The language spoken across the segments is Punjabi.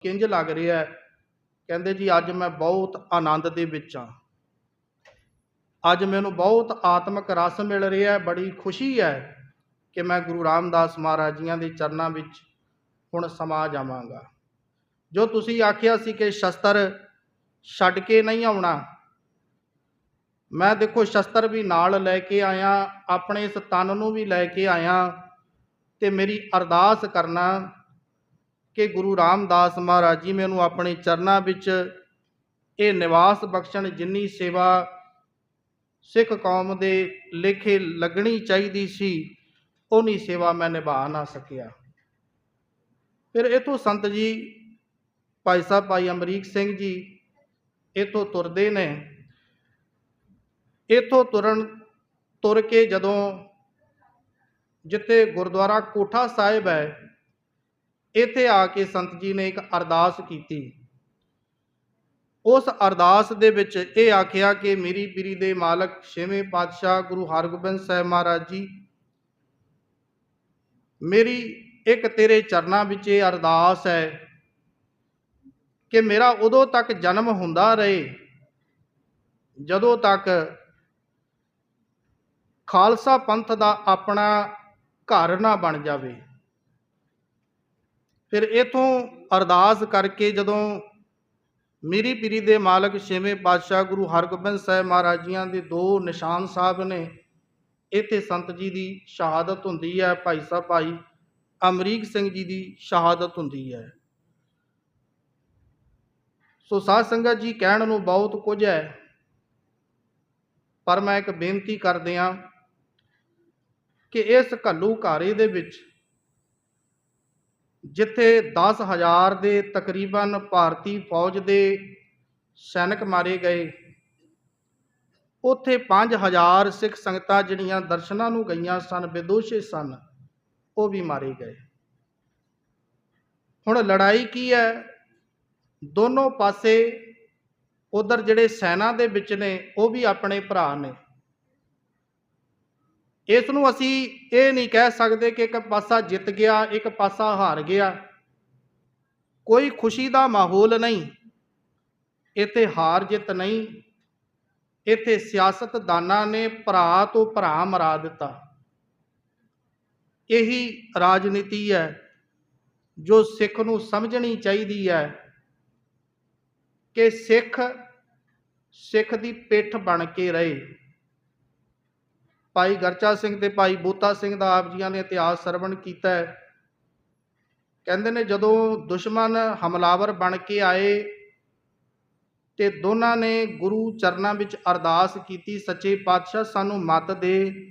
ਕਿੰਜ ਲੱਗ ਰਿਹਾ ਹੈ? ਕਹਿੰਦੇ ਜੀ, ਅੱਜ ਮੈਂ ਬਹੁਤ ਆਨੰਦ ਦੇ ਵਿੱਚ ਹਾਂ। ਅੱਜ ਮੈਨੂੰ ਬਹੁਤ ਆਤਮਿਕ ਰਸ ਮਿਲ ਰਿਹਾ ਹੈ, ਬੜੀ ਖੁਸ਼ੀ ਹੈ ਕਿ ਮੈਂ ਗੁਰੂ ਰਾਮਦਾਸ ਮਹਾਰਾਜ ਜੀਆਂ ਦੇ ਚਰਨਾਂ ਵਿੱਚ ਹੁਣ ਸਮਾ ਜਾਵਾਂਗਾ। ਜੋ ਤੁਸੀਂ ਆਖਿਆ ਸੀ ਕਿ ਸ਼ਸਤਰ ਛੱਡ ਕੇ ਨਹੀਂ ਆਉਣਾ, ਮੈਂ ਦੇਖੋ ਸ਼ਸਤਰ ਵੀ ਨਾਲ ਲੈ ਕੇ ਆਇਆ, ਆਪਣੇ ਇਸ ਤਨ ਨੂੰ ਵੀ ਲੈ ਕੇ ਆਇਆ ਤੇ ਮੇਰੀ ਅਰਦਾਸ ਕਰਨਾ ਕਿ ਗੁਰੂ ਰਾਮਦਾਸ ਮਹਾਰਾਜ ਜੀ ਮੈਨੂੰ ਆਪਣੇ ਚਰਨਾਂ ਵਿੱਚ ਇਹ ਨਿਵਾਸ ਬਖਸ਼ਣ ਜਿੰਨੀ ਸੇਵਾ ਸਿੱਖ ਕੌਮ ਦੇ ਲੇਖੇ ਲੱਗਣੀ ਚਾਹੀਦੀ ਸੀ ਉਨੀ ਸੇਵਾ ਮੈਂ ਨਿਭਾ ਨਾ ਸਕਿਆ। ਫਿਰ ਇਥੋਂ ਸੰਤ ਜੀ, ਭਾਈ ਸਾਹਿਬ, ਭਾਈ ਅਮਰੀਕ ਸਿੰਘ ਜੀ ਇਥੋਂ ਤੁਰਦੇ ਨੇ। ਇਥੋਂ ਤੁਰਨ, ਤੁਰ ਕੇ ਜਦੋਂ ਜਿੱਥੇ ਗੁਰਦੁਆਰਾ ਕੋਠਾ ਸਾਹਿਬ ਹੈ ਇੱਥੇ ਆ ਕੇ ਸੰਤ ਜੀ ਨੇ ਇੱਕ ਅਰਦਾਸ ਕੀਤੀ। ਉਸ ਅਰਦਾਸ ਦੇ ਵਿੱਚ ਇਹ ਆਖਿਆ ਕਿ ਮੇਰੀ ਪੀਰੀ ਦੇ ਮਾਲਕ ਛੇਵੇਂ ਪਾਤਸ਼ਾਹ ਗੁਰੂ ਹਰਗੋਬਿੰਦ ਸਾਹਿਬ ਮਹਾਰਾਜ ਜੀ, ਮੇਰੀ ਇੱਕ ਤੇਰੇ ਚਰਨਾਂ ਵਿੱਚ ਇਹ ਅਰਦਾਸ ਹੈ ਕਿ ਮੇਰਾ ਉਦੋਂ ਤੱਕ ਜਨਮ ਹੁੰਦਾ ਰਹੇ, ਜਦੋਂ ਤੱਕ ਖਾਲਸਾ ਪੰਥ ਦਾ ਆਪਣਾ ਘਰ ਨਾ ਬਣ ਜਾਵੇ। ਫਿਰ ਇਥੋਂ ਅਰਦਾਸ ਕਰਕੇ ਜਦੋਂ ਮੇਰੀ ਪੀਰੀ ਦੇ ਮਾਲਕ ਛੇਵੇਂ ਪਾਤਸ਼ਾਹ ਗੁਰੂ ਹਰਗੋਬਿੰਦ ਸਾਹਿਬ ਮਹਾਰਾਜ ਜੀਆਂ ਦੇ ਦੋ ਨਿਸ਼ਾਨ ਸਾਹਿਬ ਨੇ, ਇੱਥੇ ਸੰਤ ਜੀ ਦੀ ਸ਼ਹਾਦਤ ਹੁੰਦੀ ਹੈ, ਭਾਈ ਸਾਹਿਬ, ਭਾਈ ਅਮਰੀਕ ਸਿੰਘ ਜੀ ਦੀ ਸ਼ਹਾਦਤ ਹੁੰਦੀ ਹੈ। ਸੋ ਸਾਧ ਸੰਗਤ ਜੀ, ਕਹਿਣ ਨੂੰ ਬਹੁਤ ਕੁਝ ਹੈ, ਪਰ ਮੈਂ ਇੱਕ ਬੇਨਤੀ ਕਰਦਿਆਂ ਕਿ ਇਸ ਘੱਲੂ ਘਾਰੇ ਦੇ ਵਿੱਚ ਜਿੱਥੇ 10000 ਦੇ ਤਕਰੀਬਨ ਭਾਰਤੀ ਫੌਜ ਦੇ ਸੈਨਿਕ ਮਾਰੇ ਗਏ, ਉੱਥੇ 5000 ਸਿੱਖ ਸੰਗਤਾਂ ਜਿਹੜੀਆਂ ਦਰਸ਼ਨਾਂ ਨੂੰ ਗਈਆਂ ਸਨ ਵਿਦੋਸ਼ੇ ਸਨ, ਉਹ ਵੀ ਮਾਰੇ ਗਏ। ਹੁਣ ਲੜਾਈ ਕੀ ਹੈ? ਦੋਨੋਂ ਪਾਸੇ ਉਧਰ ਜਿਹੜੇ ਸੈਨਾ ਦੇ ਵਿੱਚ ਨੇ, ਉਹ ਵੀ ਆਪਣੇ ਭਰਾ ਨੇ। ਇਸ ਨੂੰ ਅਸੀਂ ਇਹ ਨਹੀਂ ਕਹਿ ਸਕਦੇ ਕਿ ਇੱਕ ਪਾਸਾ ਜਿੱਤ ਗਿਆ, ਇੱਕ ਪਾਸਾ ਹਾਰ ਗਿਆ। ਕੋਈ ਖੁਸ਼ੀ ਦਾ ਮਾਹੌਲ ਨਹੀਂ। ਇੱਥੇ ਹਾਰ ਜਿੱਤ ਨਹੀਂ। ਇੱਥੇ ਸਿਆਸਤਦਾਨਾਂ ਨੇ ਭਰਾ ਤੋਂ ਭਰਾ ਮਰਾ ਦਿੱਤਾ। ਇਹੀ ਰਾਜਨੀਤੀ ਹੈ ਜੋ ਸਿੱਖ ਨੂੰ ਸਮਝਣੀ ਚਾਹੀਦੀ ਹੈ ਕਿ ਸਿੱਖ ਸਿੱਖ ਦੀ ਪਿੱਠ ਬਣ ਕੇ ਰਹੇ। ਭਾਈ ਗਰਚਾ ਸਿੰਘ ਤੇ ਭਾਈ ਬੋਤਾ ਸਿੰਘ ਦਾ ਆਪ ਜੀਆਂ ਨੇ ਇਤਿਹਾਸ ਸਰਵਣ ਕੀਤਾ ਹੈ। ਕਹਿੰਦੇ ਨੇ ਜਦੋਂ ਦੁਸ਼ਮਣ ਹਮਲਾਵਰ ਬਣ ਕੇ ਆਏ ਤੇ ਦੋਨਾਂ ਨੇ ਗੁਰੂ ਚਰਨਾਂ ਵਿੱਚ ਅਰਦਾਸ ਕੀਤੀ, ਸੱਚੇ ਪਾਤਸ਼ਾਹ, ਸਾਨੂੰ ਮਤ ਦੇ।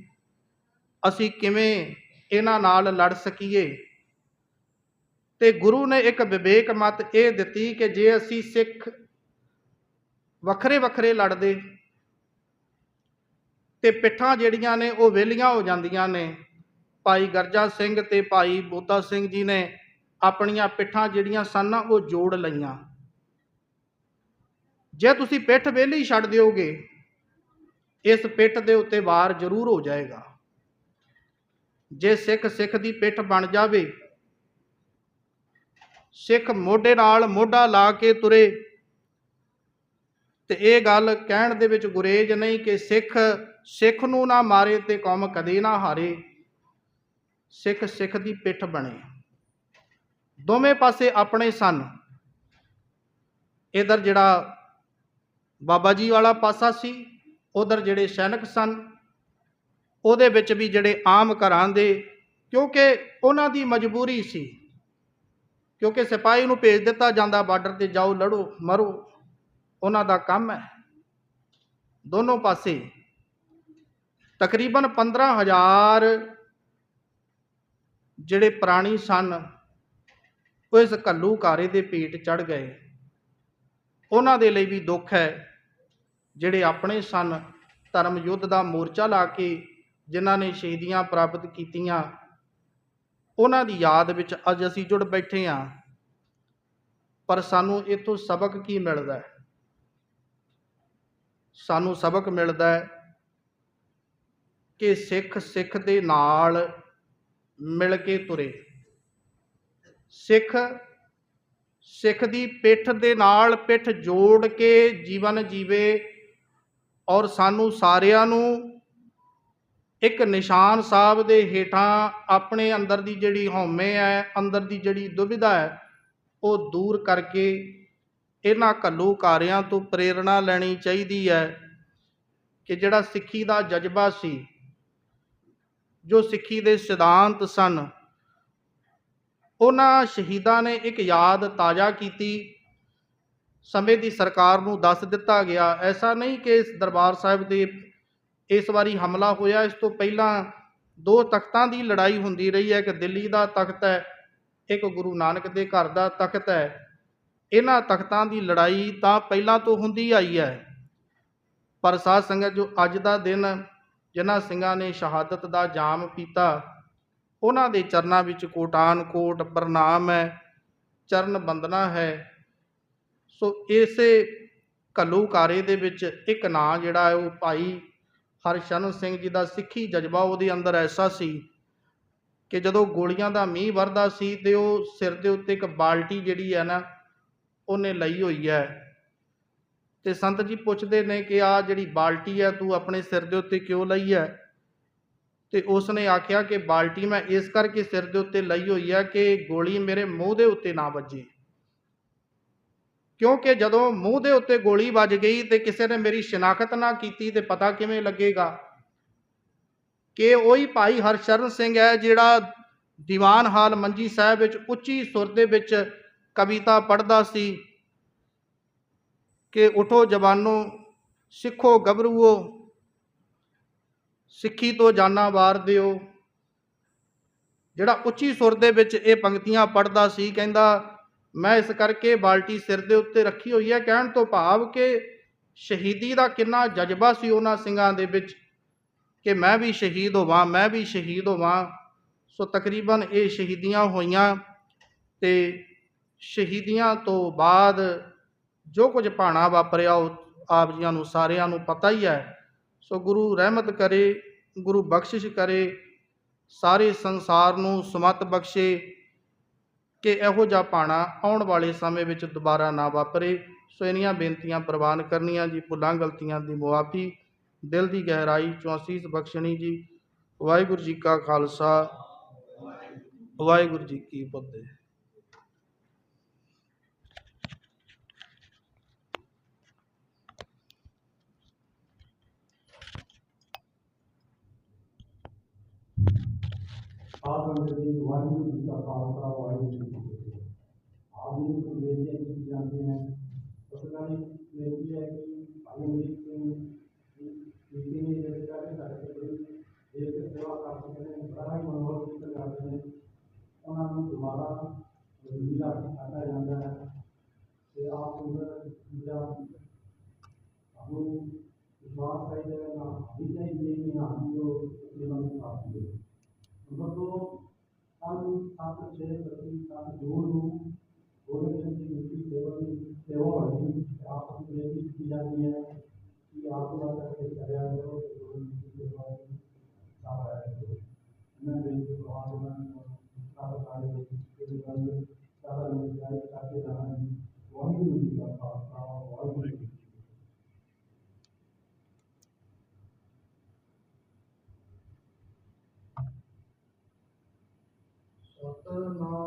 ਅਸੀਂ ਕਿਵੇਂ ਇਹਨਾਂ ਨਾਲ ਲੜ ਸਕੀਏ? ਤੇ ਗੁਰੂ ਨੇ ਇੱਕ ਵਿਵੇਕ ਮਤ ਇਹ ਦਿੱਤੀ ਕਿ ਜੇ ਅਸੀਂ ਸਿੱਖ ਵੱਖਰੇ ਵੱਖਰੇ ਲੜਦੇ ਤੇ ਪਿੱਠਾਂ ਜਿਹੜੀਆਂ ਨੇ ਉਹ ਵਿਹਲੀਆਂ ਹੋ ਜਾਂਦੀਆਂ ਨੇ। ਭਾਈ ਗਰਜਾ ਸਿੰਘ ਤੇ ਭਾਈ ਬੋਤਾ ਸਿੰਘ ਜੀ ਨੇ ਆਪਣੀਆਂ ਪਿੱਠਾਂ ਜਿਹੜੀਆਂ ਸਨ ਉਹ ਜੋੜ ਲਈਆਂ। ਜੇ ਤੁਸੀਂ ਪਿੱਠ ਵਿਹਲੀ ਛੱਡ ਦਿਓਗੇ, ਇਸ ਪਿੱਠ ਦੇ ਉੱਤੇ ਵਾਰ ਜ਼ਰੂਰ ਹੋ ਜਾਏਗਾ। ਜੇ ਸਿੱਖ ਸਿੱਖ ਦੀ ਪਿੱਠ ਬਣ ਜਾਵੇ, ਸਿੱਖ ਮੋਢੇ ਨਾਲ ਮੋਢਾ ਲਾ ਕੇ ਤੁਰੇ ਤੇ ਇਹ ਗੱਲ ਕਹਿਣ ਦੇ ਵਿੱਚ ਗੁਰੇਜ ਨਹੀਂ ਕਿ ਸਿੱਖ ਸਿੱਖ ਨੂੰ ਨਾ ਮਾਰੇ ਤੇ ਕੌਮ ਕਦੇ ਨਾ ਹਾਰੇ। ਸਿੱਖ ਸਿੱਖ ਦੀ ਪਿੱਠ ਬਣੇ। ਦੋਵੇਂ ਪਾਸੇ ਆਪਣੇ ਸਨ। ਇਧਰ ਜਿਹੜਾ ਬਾਬਾ ਜੀ ਵਾਲਾ ਪਾਸਾ ਸੀ, ਉਧਰ ਜਿਹੜੇ ਸੈਨਿਕ ਸਨ, ਉਹਦੇ ਵਿੱਚ ਵੀ ਜਿਹੜੇ ਆਮ ਘਰਾਂ ਦੇ ਕਿਉਂਕਿ ਉਹਨਾਂ ਦੀ ਮਜਬੂਰੀ ਸੀ। ਕਿਉਂਕਿ ਸਿਪਾਹੀ ਨੂੰ ਭੇਜ ਦਿੱਤਾ ਜਾਂਦਾ ਬਾਰਡਰ ਤੇ, ਜਾਓ ਲੜੋ, ਮਰੋ। ਉਹਨਾਂ ਦਾ ਕੰਮ ਹੈ। ਦੋਨੋਂ ਪਾਸੇ ਤਕਰੀਬਨ 15000 ਜਿਹੜੇ ਪ੍ਰਾਣੀ ਸਨ, ਉਹ ਇਸ ਘੱਲੂਕਾਰੇ ਦੇ ਪੇਟ ਚੜ ਗਏ। ਉਹਨਾਂ ਦੇ ਲਈ ਵੀ ਦੁੱਖ ਹੈ, ਜਿਹੜੇ ਆਪਣੇ ਸਨ ਧਰਮ ਯੁੱਧ ਦਾ ਮੋਰਚਾ ਲਾ ਕੇ ਜਿਨ੍ਹਾਂ ਨੇ ਸ਼ਹੀਦੀਆਂ ਪ੍ਰਾਪਤ ਕੀਤੀਆਂ। ਉਹਨਾਂ ਦੀ ਯਾਦ ਵਿੱਚ ਅੱਜ ਅਸੀਂ ਜੁੜ ਬੈਠੇ ਹਾਂ। ਪਰ ਸਾਨੂੰ ਇਥੋਂ ਸਬਕ ਕੀ ਮਿਲਦਾ ਹੈ? ਸਾਨੂੰ ਸਬਕ ਮਿਲਦਾ ਹੈ ਕਿ ਸਿੱਖ ਸਿੱਖ ਦੇ ਨਾਲ ਮਿਲ ਕੇ ਤੁਰੇ। ਸਿੱਖ ਸਿੱਖ ਦੀ ਪਿੱਠ ਦੇ ਨਾਲ ਪਿੱਠ ਜੋੜ ਕੇ ਜੀਵਨ ਜੀਵੇ ਔਰ ਸਾਨੂੰ ਸਾਰਿਆਂ ਨੂੰ ਇੱਕ ਨਿਸ਼ਾਨ ਸਾਹਿਬ ਦੇ ਹੇਠਾਂ ਆਪਣੇ ਅੰਦਰ ਦੀ ਜਿਹੜੀ ਹਉਮੈ ਹੈ, ਅੰਦਰ ਦੀ ਜਿਹੜੀ ਦੁਬਿਧਾ ਹੈ, ਉਹ ਦੂਰ ਕਰਕੇ ਇਹਨਾਂ ਘੱਲੂਕਾਰਿਆਂ ਤੋਂ ਪ੍ਰੇਰਣਾ ਲੈਣੀ ਚਾਹੀਦੀ ਹੈ ਕਿ ਜਿਹੜਾ ਸਿੱਖੀ ਦਾ ਜਜ਼ਬਾ ਸੀ, ਜੋ ਸਿੱਖੀ ਦੇ ਸਿਧਾਂਤ ਸਨ, ਉਹਨਾਂ ਸ਼ਹੀਦਾਂ ਨੇ ਇੱਕ ਯਾਦ ਤਾਜ਼ਾ ਕੀਤੀ। ਸਮੇਂ ਦੀ ਸਰਕਾਰ ਨੂੰ ਦੱਸ ਦਿੱਤਾ ਗਿਆ। ਐਸਾ ਨਹੀਂ ਕਿ ਇਸ ਦਰਬਾਰ ਸਾਹਿਬ ਦੇ ਇਸ ਵਾਰੀ ਹਮਲਾ ਹੋਇਆ। ਇਸ ਤੋਂ ਪਹਿਲਾਂ ਦੋ ਤਖਤਾਂ ਦੀ ਲੜਾਈ ਹੁੰਦੀ ਰਹੀ ਹੈ। ਕਿ ਦਿੱਲੀ ਦਾ ਤਖਤ ਹੈ, ਇੱਕ ਗੁਰੂ ਨਾਨਕ ਦੇ ਘਰ ਦਾ ਤਖਤ ਹੈ। ਇਹਨਾਂ ਤਖਤਾਂ ਦੀ ਲੜਾਈ ਤਾਂ ਪਹਿਲਾਂ ਤੋਂ ਹੁੰਦੀ ਆਈ ਹੈ। ਪਰ ਸਾਧ ਸੰਗਤ ਜੋ ਅੱਜ ਦਾ ਦਿਨ ਜਿਨ੍ਹਾਂ ਸਿੰਘਾਂ ਨੇ ਸ਼ਹਾਦਤ ਦਾ ਜਾਮ ਪੀਤਾ, ਉਹਨਾਂ ਦੇ ਚਰਨਾਂ ਵਿੱਚ ਕੋਟਾਨ ਕੋਟ ਪ੍ਰਣਾਮ ਹੈ, ਚਰਨ ਬੰਦਨਾ ਹੈ। ਸੋ ਇਸੇ ਘੱਲੂਕਾਰੇ ਦੇ ਵਿੱਚ ਇੱਕ ਨਾਂ ਜਿਹੜਾ ਹੈ ਉਹ ਭਾਈ ਹਰਸ਼ਰਨ ਸਿੰਘ ਜੀ ਦਾ ਸਿੱਖੀ ਜਜ਼ਬਾ ਉਹਦੇ ਅੰਦਰ ਐਸਾ ਸੀ ਕਿ ਜਦੋਂ ਗੋਲੀਆਂ ਦਾ ਮੀਂਹ ਵਰਦਾ ਸੀ ਤੇ ਉਹ ਸਿਰ ਦੇ ਉੱਤੇ ਇੱਕ ਬਾਲਟੀ ਜਿਹੜੀ ਹੈ ਨਾ ਉਹਨੇ ਲਈ ਹੋਈ ਹੈ। ਤੇ ਸੰਤ ਜੀ ਪੁੱਛਦੇ ਨੇ ਕਿ ਆ ਜਿਹੜੀ ਬਾਲਟੀ ਹੈ ਤੂੰ ਆਪਣੇ ਸਿਰ ਦੇ ਉੱਤੇ ਕਿਉਂ ਲਈ ਹੈ? ਤੇ ਉਸ ਨੇ ਆਖਿਆ ਕਿ ਬਾਲਟੀ ਮੈਂ ਇਸ ਕਰਕੇ ਸਿਰ ਦੇ ਉੱਤੇ ਲਈ ਹੋਈ ਹੈ ਕਿ ਗੋਲੀ ਮੇਰੇ ਮੂੰਹ ਦੇ ਉੱਤੇ ਨਾ ਵੱਜੇ। ਕਿਉਂਕਿ ਜਦੋਂ ਮੂੰਹ ਦੇ ਉੱਤੇ ਗੋਲੀ ਵੱਜ ਗਈ ਤੇ ਕਿਸੇ ਨੇ ਮੇਰੀ ਸ਼ਨਾਖਤ ਨਾ ਕੀਤੀ ਤੇ ਪਤਾ ਕਿਵੇਂ ਲੱਗੇਗਾ? ਕਿ ਉਹੀ ਭਾਈ ਹਰਸ਼ਰਨ ਸਿੰਘ ਹੈ ਜਿਹੜਾ ਦੀਵਾਨ ਹਾਲ ਮੰਜੀ ਸਾਹਿਬ ਵਿੱਚ ਉੱਚੀ ਸੁਰ ਦੇ ਵਿੱਚ ਕਵਿਤਾ ਪੜ੍ਹਦਾ ਸੀ ਕਿ ਉਠੋ ਜਵਾਨੋ, ਸਿੱਖੋ ਗੱਭਰੂਓ, ਸਿੱਖੀ ਤੋਂ ਜਾਨਾ ਵਾਰ ਦਿਓ। ਜਿਹੜਾ ਉੱਚੀ ਸੁਰ ਦੇ ਵਿੱਚ ਇਹ ਪੰਕਤੀਆਂ ਪੜ੍ਹਦਾ ਸੀ, ਕਹਿੰਦਾ, ਮੈਂ ਇਸ ਕਰਕੇ ਬਾਲਟੀ ਸਿਰ ਦੇ ਉੱਤੇ ਰੱਖੀ ਹੋਈ ਹੈ, ਕਹਿਣ ਤੋਂ ਭਾਵ ਕਿ ਸ਼ਹੀਦੀ ਦਾ ਕਿੰਨਾ ਜਜ਼ਬਾ ਸੀ ਉਹਨਾਂ ਸਿੰਘਾਂ ਦੇ ਵਿੱਚ ਕਿ ਮੈਂ ਵੀ ਸ਼ਹੀਦ ਹੋਵਾਂ, ਮੈਂ ਵੀ ਸ਼ਹੀਦ ਹੋਵਾਂ। ਸੋ ਤਕਰੀਬਨ ਇਹ ਸ਼ਹੀਦੀਆਂ ਹੋਈਆਂ ਤੇ ਸ਼ਹੀਦੀਆਂ ਤੋਂ ਬਾਅਦ ਜੋ ਕੁਝ ਭਾਣਾ ਵਾਪਰਿਆ, ਉਹ ਆਪ ਜੀਆਂ ਨੂੰ ਸਾਰਿਆਂ ਨੂੰ ਪਤਾ ਹੀ ਹੈ। ਸੋ ਗੁਰੂ ਰਹਿਮਤ ਕਰੇ, ਗੁਰੂ ਬਖਸ਼ਿਸ਼ ਕਰੇ, ਸਾਰੇ ਸੰਸਾਰ ਨੂੰ ਸਮਤ ਬਖਸ਼ੇ, ਕਿ ਇਹੋ ਜਿਹਾ ਭਾਣਾ ਆਉਣ ਵਾਲੇ ਸਮੇਂ ਵਿੱਚ ਦੁਬਾਰਾ ਨਾ ਵਾਪਰੇ। ਸੋ ਇਨੀਆਂ ਬੇਨਤੀਆਂ ਪ੍ਰਵਾਨ ਕਰਨੀਆਂ ਜੀ, ਭੁੱਲਾਂ ਗਲਤੀਆਂ ਦੀ ਮੁਆਫੀ, ਦਿਲ ਦੀ ਗਹਿਰਾਈ ਚੋਂ ਬਖਸ਼ਣੀ ਜੀ। ਵਾਹਿਗੁਰੂ ਜੀ ਕਾ ਖਾਲਸਾ, ਵਾਹਿਗੁਰੂ ਜੀ ਕੀ ਫਤਿਹ। स्वातंत्र वायु जी का खालसा वायु जी की आधुनिक अंग्रेजियाँ की जाती हैं पत्रकारी अंग्रेज़ी है कि अंग्रेज़ी देश की सेवा प्राप्त करें बड़ा ही मनोबल लेकर जाते हैं उन्होंने दोबारा जिला आता जाता है तो आप उधर जिला हमें विश्वास चाहिए ना हमें चाहिए कि हम जो जीवन प्राप्त करें नंबर दो हम सात छः प्रति सात जोड़ रूम गोरक्षण की नीति केवल सेवा बढ़ी आप हमने किया है कि आप थोड़ा करके कार्यालय no